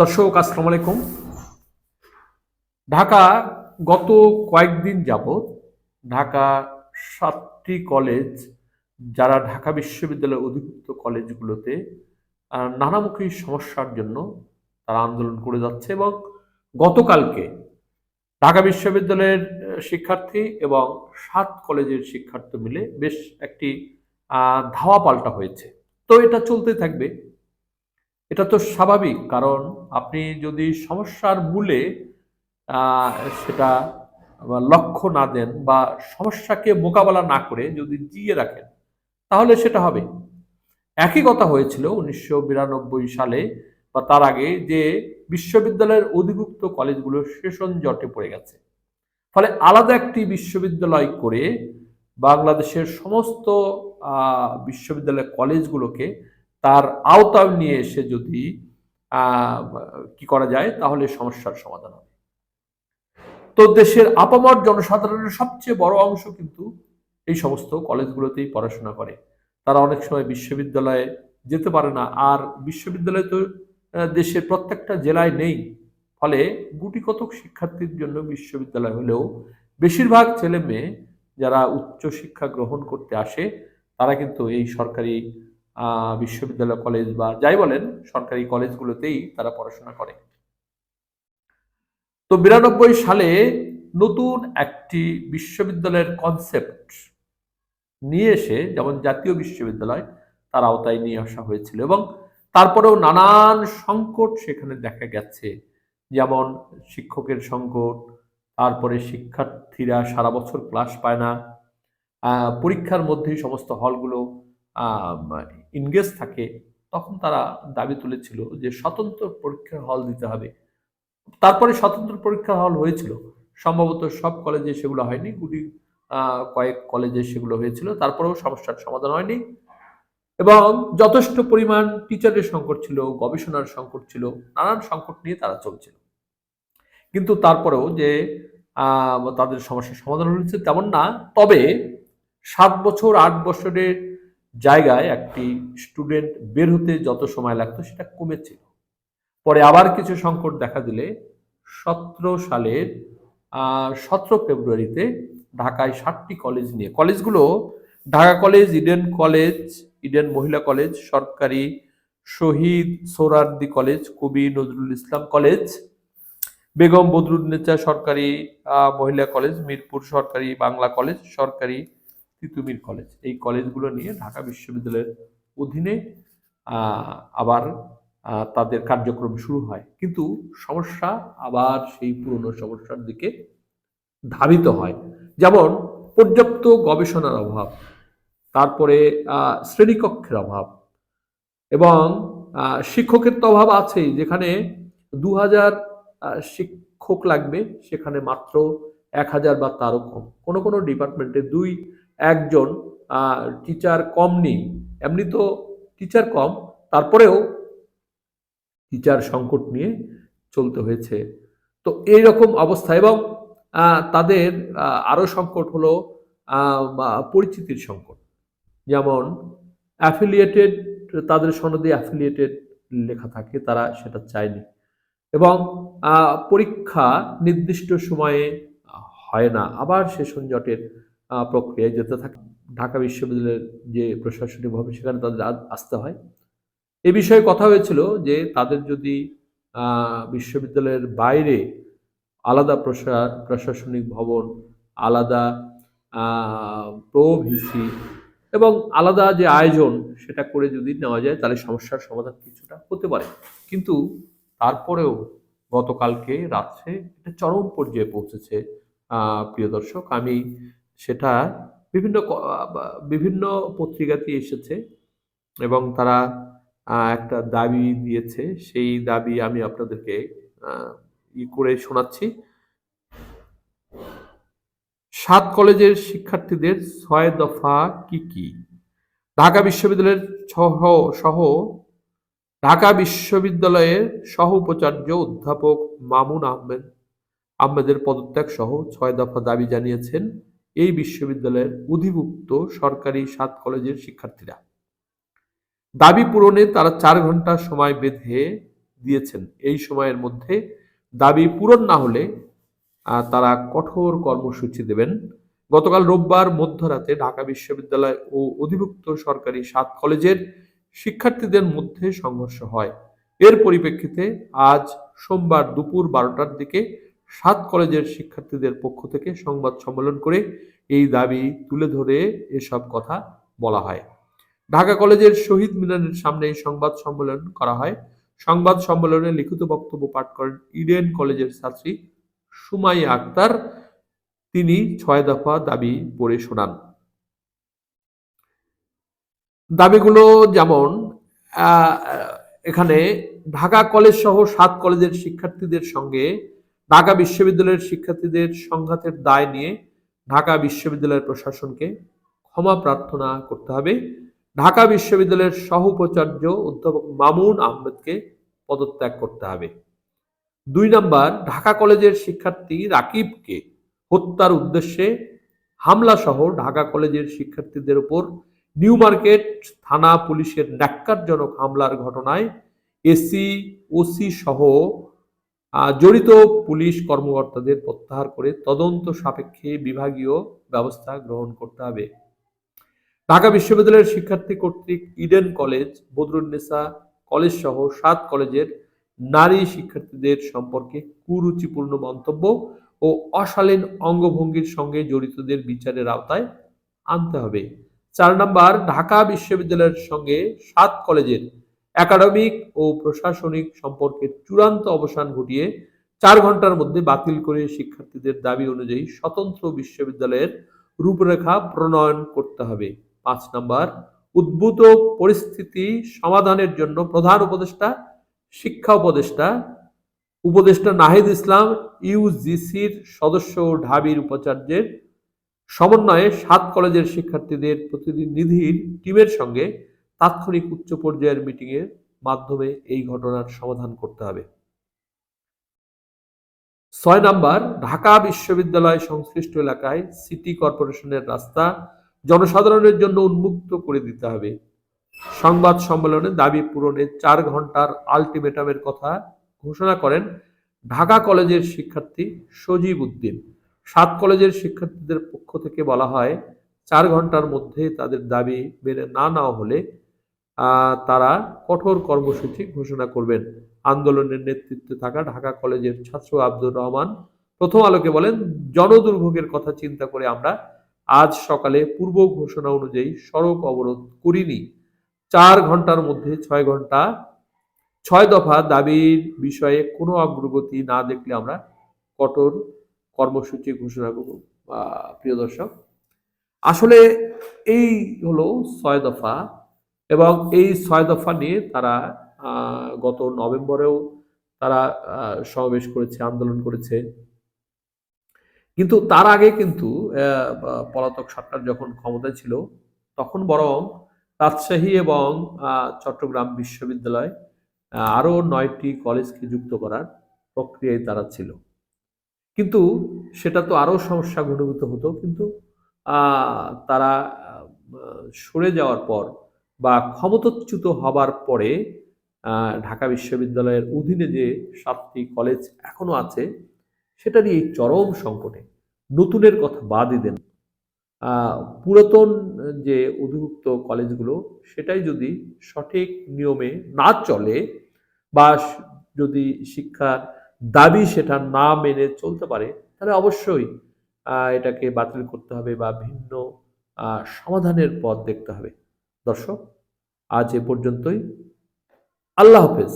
দর্শক, আসসালামু আলাইকুম। ঢাকা, গত কয়েকদিন যাবৎ ঢাকা সাতটি কলেজ, যারা ঢাকা বিশ্ববিদ্যালয়ের অধিভুক্ত কলেজগুলোতে নানামুখী সমস্যার জন্য তারা আন্দোলন করে যাচ্ছে এবং গতকালকে ঢাকা বিশ্ববিদ্যালয়ের শিক্ষার্থী এবং সাত কলেজের শিক্ষার্থী মিলে বেশ একটি ধাওয়া পাল্টা হয়েছে। তো এটা চলতে থাকবে। এটা তো স্বাভাবিক, কারণ আপনি যদি সমস্যার মূলে সেটা লক্ষ্য না দেন বা সমস্যাকে মোকাবেলা না করে যদি জিয়ে রাখেন, তাহলে সেটা হবে। একই কথা হয়েছিল উনিশশো বিরানব্বই সালে বা তার আগে যে বিশ্ববিদ্যালয়ের অধিভুক্ত কলেজগুলো সেশন জটে পড়ে গেছে। ফলে আলাদা একটি বিশ্ববিদ্যালয় করে বাংলাদেশের সমস্ত বিশ্ববিদ্যালয় কলেজগুলোকে তার আওতায় নিয়ে এসে যদি কি করা যায়, তাহলে সমস্যার সমাধান হবে। তো দেশের আপামর জনসাধারণের সবচেয়ে বড় অংশ কিন্তু এই সমস্ত কলেজগুলোতেই পড়াশোনা করে। তারা অনেক সময় বিশ্ববিদ্যালয়ে যেতে পারে না, আর বিশ্ববিদ্যালয় তো দেশের প্রত্যেকটা জেলায় নেই। ফলে গুটি কতক শিক্ষার্থীর জন্য বিশ্ববিদ্যালয় হলেও বেশিরভাগ ছেলে মেয়ে যারা উচ্চ শিক্ষা গ্রহণ করতে আসে, তারা কিন্তু এই সরকারি বিশ্ববিদ্যালয় কলেজ বা যাই বলেন সরকারি কলেজগুলোতেই তারা পড়াশোনা করে। তো বিরানব্বই সালে নতুন একটি বিশ্ববিদ্যালয়ের কনসেপ্ট নিয়ে এসে যেমন জাতীয় বিশ্ববিদ্যালয় তার আওতায় নিয়ে আসা হয়েছিল এবং তারপরেও নানান সংকট সেখানে দেখা গেছে। যেমন শিক্ষকের সংকট, তারপরে শিক্ষার্থীরা সারা বছর ক্লাস পায় না পরীক্ষার মধ্যেই সমস্ত হলগুলো ইনগেজ থাকে, তখন তারা দাবি তুলেছিল যে স্বতন্ত্র পরীক্ষার হল দিতে হবে। তারপরে স্বতন্ত্র পরীক্ষার হল হয়েছিল। সম্ভবত সব কলেজে সেগুলো হয়নি, গুটি কয়েক কলেজে সেগুলো হয়েছিল, তারপরেও সমস্যার সমাধান হয়নি। এবং যথেষ্ট পরিমাণ টিচারের সংকট ছিল, গবেষণার সংকট ছিল, নানান সংকট নিয়ে তারা চলছিল। কিন্তু তারপরেও যে তাদের সমস্যার সমাধান হয়েছে তেমন না, তবে সাত বছর, আট বছরের জায়গায় একটি স্টুডেন্ট বের হতে যত সময় লাগতো সেটা কমেছিল। পরে আবার কিছু সংকট দেখা দিলে সতেরো সালের সতেরো ফেব্রুয়ারিতে ঢাকায় ষাটটি কলেজ নিয়ে কলেজগুলো Dhaka college Eden college Eden মহিলা কলেজ সরকারি শহীদ সোহরার্দি কলেজ কবি নজরুল ইসলাম কলেজ বেগম বদরুন্নেচা সরকারি মহিলা কলেজ মিরপুর সরকারি, বাংলা কলেজ সরকারি তিতুমির কলেজ এই কলেজগুলো নিয়ে ঢাকা বিশ্ববিদ্যালয়ের অধীনে আবার তাদের কার্যক্রম শুরু হয়। কিন্তু সমস্যা আবার সেই পুরনো সমস্যার দিকে ধাবিত হয়। যেমন পর্যাপ্ত গবেষণার অভাব, তারপরে শ্রেণীকক্ষের অভাব এবং শিক্ষকের তো অভাব আছেই, যেখানে দু হাজার শিক্ষক লাগবে, সেখানে মাত্র এক হাজার বা তারও কম। কোনো কোনো ডিপার্টমেন্টে দুই একজন টিচার কম নেই। এমনি তো টিচার কম। তারপরেও টিচার সংকট নিয়ে চলতে হয়েছে। তো এই রকম অবস্থা এবং তাদের আহ, আরও সংকট হলো পরিচিতির সংকট। যেমন অ্যাফিলিয়েটেড তাদের সনদে অ্যাফিলিয়েটেড লেখা থাকে তারা সেটা চায়নি। এবং পরীক্ষা নির্দিষ্ট সময়ে হয় না। আবার সেশন জটের আহ, প্রক্রিয়ায় যেতে থাকে। ঢাকা বিশ্ববিদ্যালয়ের যে প্রশাসনিক ভবন, সেখানে তাদের আসতে হয়। এ বিষয়ে কথা হয়েছিল যে, তাদের যদি বিশ্ববিদ্যালয়ের বাইরে আলাদা প্রশা, প্রশাসনিক ভবন, আলাদা প্রভিসি এবং আলাদা যে আয়োজন সেটা করে যদি নেওয়া যায়, তাহলে সমস্যার সমাধান কিছুটা হতে পারে। কিন্তু তারপরেও গতকালকে রাত্রে এটা চরম পর্যায়ে পৌঁছেছে প্রিয় দর্শক, আমি সেটা বিভিন্ন বিভিন্ন পত্রিকাতে এসেছে এবং তারা একটা দাবি দিয়েছে। সেই দাবি আমি আপনাদেরকে ই করে শোনাচ্ছি। সাত কলেজের শিক্ষার্থীদের ছয় দফা কি কি? ঢাকা বিশ্ববিদ্যালয়ের সহ সহ ঢাকা বিশ্ববিদ্যালয়ের সহ উপাচার্য অধ্যাপক মামুন আহমেদ, আহমেদের পদত্যাগ সহ ছয় দফা দাবি জানিয়েছেন। এই বিশ্ববিদ্যালয়ের অধিভুক্ত সরকারি সাত কলেজের শিক্ষার্থীরা। দাবি পূরণে তারা চার ঘণ্টা সময় বেঁধে দিয়েছেন। এই সময়ের মধ্যে দাবি পূরণ না হলে তারা কঠোর কর্মসূচি দেবেন। গতকাল রোববার মধ্যরাতে ঢাকা বিশ্ববিদ্যালয় ও অধিভুক্ত সরকারি সাত কলেজের শিক্ষার্থীদের মধ্যে সংঘর্ষ হয়। এর পরিপ্রেক্ষিতে আজ সোমবার দুপুর বারোটার দিকে সাত কলেজের শিক্ষার্থীদের পক্ষ থেকে সংবাদ সম্মেলন করে এই দাবি তুলে ধরে এসব কথা বলা হয়। ঢাকা কলেজের শহীদ মিনারের সামনে সংবাদ সম্মেলন করা হয়। সংবাদ সম্মেলনে লিখিত বক্তব্য পাঠ করেন ইডেন কলেজের ছাত্রী সুমাইয়া আক্তার। তিনি ছয় দফা দাবি পড়ে শোনান। দাবিগুলো যেমন এখানে ঢাকা কলেজ সহ সাত কলেজের শিক্ষার্থীদের সঙ্গে ঢাকা বিশ্ববিদ্যালয়ের শিক্ষার্থীদের সংঘাতের দায় নিয়ে ঢাকা বিশ্ববিদ্যালয়ের প্রশাসনকে ক্ষমা প্রার্থনা করতে হবে। ঢাকা বিশ্ববিদ্যালয়ের সহ উপাচার্য অধ্যাপক মামুন আহমেদকে পদত্যাগ করতে হবে। দুই নাম্বার, ঢাকা কলেজের শিক্ষার্থী রাকিবকে হত্যার উদ্দেশ্যে হামলা সহ ঢাকা কলেজের শিক্ষার্থীদের উপর নিউ মার্কেট থানা পুলিশের ন্যাক্কারজনক হামলার ঘটনায় এসি, ওসি সহ জড়িত পুলিশ কর্মকর্তাদের প্রত্যাহার করে তদন্ত সাপেক্ষে বিভাগীয় ব্যবস্থা গ্রহণ করতে হবে। ঢাকা বিশ্ববিদ্যালয়ের শিক্ষার্থী কর্তৃক ইডেন কলেজ বদরুন্নেসা কলেজ সহ সাত কলেজের নারী শিক্ষার্থীদের সম্পর্কে কুরুচিপূর্ণ মন্তব্য ও অশালীন অঙ্গভঙ্গির সঙ্গে জড়িতদের বিচারের আওতায় আনতে হবে। চার নাম্বার, ঢাকা বিশ্ববিদ্যালয়ের সঙ্গে সাত কলেজের একাডেমিক ও প্রশাসনিক সম্পর্কের চূড়ান্ত অবসান ঘটিয়ে চার ঘণ্টার মধ্যে বাতিল করে শিক্ষার্থীদের দাবি অনুযায়ী স্বতন্ত্র বিশ্ববিদ্যালয়ের রূপরেখা প্রণয়ন করতে হবে। পাঁচ নম্বর, উদ্ভূত পরিস্থিতি সমাধানের জন্য প্রধান উপদেষ্টা, শিক্ষা উপদেষ্টা উপদেষ্টা নাহিদ ইসলাম ইউজিসির সদস্য ঢাবির উপাচার্যের সমন্বয়ে সাত কলেজের শিক্ষার্থীদের প্রতিনিধির টিমের সঙ্গে তাৎক্ষণিক উচ্চ পর্যায়ের মিটিংয়ের মাধ্যমে এই ঘটনার সমাধান করতে হবে। ছয় নাম্বার, ঢাকা বিশ্ববিদ্যালয় সংশ্লিষ্ট এলাকায় সিটি কর্পোরেশনের রাস্তা জনসাধারণের জন্য উন্মুক্ত করে দিতে হবে। সংবাদ সম্মেলনে দাবি পূরণে চার ঘণ্টার আলটিমেটামের কথা ঘোষণা করেন ঢাকা কলেজের শিক্ষার্থী সজীব উদ্দিন। সাত কলেজের শিক্ষার্থীদের পক্ষ থেকে বলা হয়, চার ঘণ্টার মধ্যে তাদের দাবি মেনে না নেওয়া হলে তারা কঠোর কর্মসূচি ঘোষণা করবেন। আন্দোলনের নেতৃত্বে থাকা ঢাকা কলেজের ছাত্র আব্দুর রহমান প্রথম আলোকে বলেন, জনদুর্ভোগের কথা চিন্তা করে আমরা আজ সকালে পূর্ব ঘোষণা অনুযায়ী সড়ক অবরোধ করিনি। চার ঘণ্টার মধ্যে ছয় ঘণ্টা, ছয় দফা দাবির বিষয়ে কোনো অগ্রগতি না দেখলে আমরা কঠোর কর্মসূচি ঘোষণা করব। প্রিয় দর্শক, আসলে এই হলো ছয় দফা এবং এই ছয় দফা নিয়ে তারা গত নভেম্বরেও তারা সমাবেশ করেছে আন্দোলন করেছে। কিন্তু তার আগে কিন্তু পলাতক সরকার যখন ক্ষমতায় ছিল তখন বরং রাজশাহী এবং চট্টগ্রাম বিশ্ববিদ্যালয় আহ, আরও নয়টি কলেজকে যুক্ত করার প্রক্রিয়ায় তারা ছিল। কিন্তু সেটা তো আরও সমস্যা ঘনীভূত হতো। কিন্তু তারা সরে যাওয়ার পর বা ক্ষমতাচ্যুত হবার পরে ঢাকা বিশ্ববিদ্যালয়ের অধীনে যে সাতটি কলেজ এখনও আছে, সেটা নিয়ে এই চরম সংকটে। নতুনের কথা বাদই দেন। পুরাতন যে অধিভুক্ত কলেজগুলো সেটাই যদি সঠিক নিয়মে না চলে বা যদি শিক্ষার দাবি সেটা না মেনে চলতে পারে, তাহলে অবশ্যই এটাকে বাতিল করতে হবে বা ভিন্ন সমাধানের পথ দেখতে হবে। দর্শক আজ এ পর্যন্তই। আল্লাহ হাফেজ।